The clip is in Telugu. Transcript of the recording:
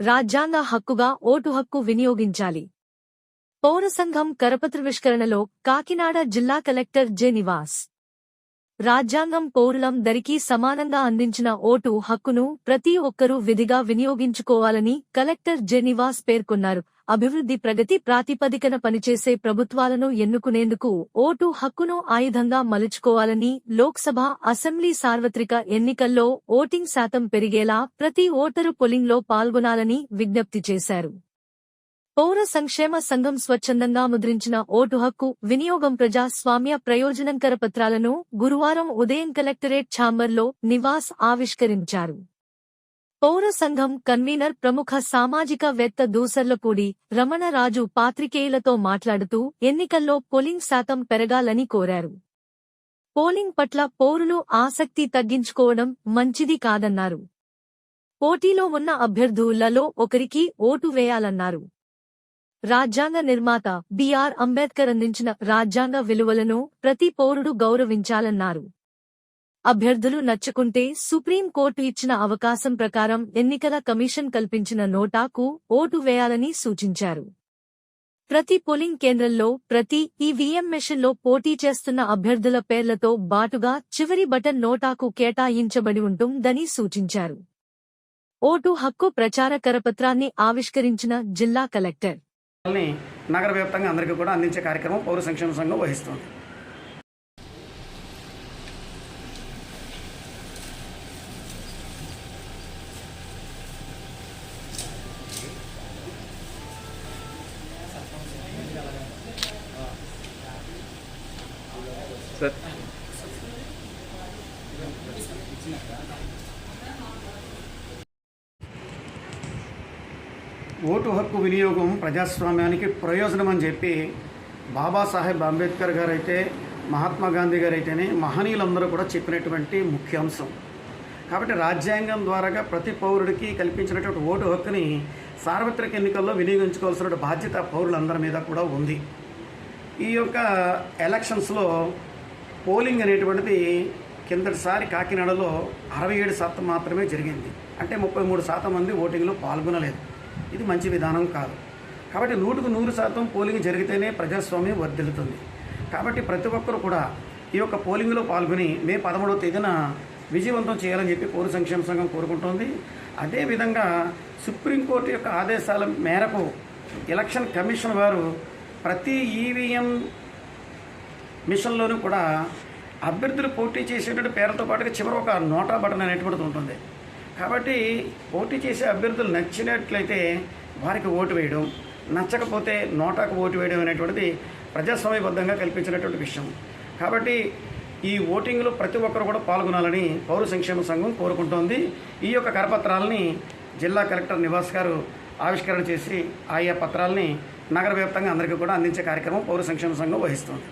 రాజ్యాంగ హక్కుగా ఓటు హక్కు వినియోగించాలి. పౌర సంఘం కరపత్రవిష్కరణలో కాకినాడ జిల్లా కలెక్టర్ జె నివాస్. రాజ్యాంగం పౌరులందరికీ సమానంగా అందించిన ఓటు హక్కును ప్రతి ఒక్కరూ విధిగా వినియోగించుకోవాలని కలెక్టర్ జెనివాస్ పేర్కొన్నారు. అభివృద్ధి ప్రగతి ప్రాతిపదికన పనిచేసే ప్రభుత్వాలను ఎన్నుకునేందుకు ఓటు హక్కును ఆయుధంగా మలుచుకోవాలని లోక్సభ అసెంబ్లీ సార్వత్రిక ఎన్నికల్లో ఓటింగ్ శాతం పెరిగేలా ప్రతి ఓటరు పోలింగ్లో పాల్గొనాలని విజ్ఞప్తి చేశారు. పౌర సంక్షేమ సంఘం స్వచ్ఛందంగా ముద్రించిన ఓటు హక్కు వినియోగం ప్రజాస్వామ్య ప్రయోజనంకర పత్రాలను గురువారం ఉదయం కలెక్టరేట్ ఛాంబర్లో నివాస్ ఆవిష్కరించారు. పౌర సంఘం కన్వీనర్ ప్రముఖ సామాజిక వేత్త దూసర్లపూడి రమణరాజు పాత్రికేయులతో మాట్లాడుతూ ఎన్నికల్లో పోలింగ్ శాతం పెరగాలని కోరారు. పోలింగ్ పట్ల పౌరులు ఆసక్తి తగ్గించుకోవడం మంచిది కాదన్నారు. పోటీలో ఉన్న అభ్యర్థులలో ఒకరికి ఓటు వేయాలన్నారు. రాజ్యాంగ నిర్మాత బిఆర్ అంబేద్కర్ అందించిన రాజ్యాంగ విలువలను ప్రతి పౌరుడు గౌరవించాలన్నారు. అభ్యర్థులు నచ్చుకుంటే సుప్రీం కోర్టు ఇచ్చిన అవకాశం ప్రకారం ఎన్నికల కమిషన్ కల్పించిన నోటాకు ఓటు వేయాలని సూచించారు. ప్రతి పోలింగ్ కేంద్రంలో ప్రతి ఈవీఎం మెషిన్లో పోటీ చేస్తున్న అభ్యర్థుల పేర్లతో బాటుగా చివరి బటన్ నోటాకు కేటాయించబడి ఉంటుందని సూచించారు. ఓటు హక్కు ప్రచార కరపత్రాన్ని ఆవిష్కరించిన జిల్లా కలెక్టర్ ని నగర వ్యాప్తంగా అందరికీ కూడా అందించే కార్యక్రమం పౌర సంక్షేమ సంఘం వహిస్తుంది. సార్. ఓటు హక్కు వినియోగం ప్రజాస్వామ్యానికి ప్రయోజనం అని చెప్పి బాబాసాహెబ్ అంబేద్కర్ గారు అయితే మహాత్మా గాంధీ గారు అయితేనే మహనీయులందరూ కూడా చెప్పినటువంటి ముఖ్యాంశం. కాబట్టి రాజ్యాంగం ద్వారాగా ప్రతి పౌరుడికి కల్పించినటువంటి ఓటు హక్కుని సార్వత్రిక ఎన్నికల్లో వినియోగించుకోవాల్సిన బాధ్యత పౌరులందరి మీద కూడా ఉంది. ఈ యొక్క ఎలక్షన్స్లో పోలింగ్ అనేటువంటిది కిందటిసారి కాకినాడలో అరవై ఏడు శాతం మాత్రమే జరిగింది. అంటే ముప్పై మూడు శాతం మంది ఓటింగ్లో పాల్గొనలేదు. ఇది మంచి విధానం కాదు. కాబట్టి నూటుకు నూరు శాతం పోలింగ్ జరిగితేనే ప్రజాస్వామ్యం వర్ధిల్లుతుంది. కాబట్టి ప్రతి ఒక్కరు కూడా ఈ యొక్క పోలింగ్లో పాల్గొని మే పదమూడవ తేదీన విజయవంతం చేయాలని చెప్పి పౌర సంక్షేమ సంఘం కోరుకుంటోంది. అదేవిధంగా సుప్రీంకోర్టు యొక్క ఆదేశాల మేరకు ఎలక్షన్ కమిషన్ వారు ప్రతి ఈవీఎం మిషన్లోనూ కూడా అభ్యర్థులు పోటీ చేసేటువంటి పేరుతో పాటుగా చివరి ఒక నోటా బటన్ అనేటువంటిది ఉంటుంది. కాబట్టి పోటీ చేసే అభ్యర్థులు నచ్చినట్లయితే వారికి ఓటు వేయడం నచ్చకపోతే నోటాకు ఓటు వేయడం అనేటువంటిది ప్రజాస్వామ్యబద్ధంగా కల్పించినటువంటి విషయం. కాబట్టి ఈ ఓటింగ్లో ప్రతి ఒక్కరు కూడా పాల్గొనాలని పౌర సంక్షేమ సంఘం కోరుకుంటోంది. ఈ యొక్క కరపత్రాలని జిల్లా కలెక్టర్ నివాస్ గారు ఆవిష్కరణ చేసి ఆయా పత్రాలని నగర వ్యాప్తంగా అందరికీ కూడా అందించే కార్యక్రమం పౌర సంక్షేమ సంఘం వహిస్తుంది.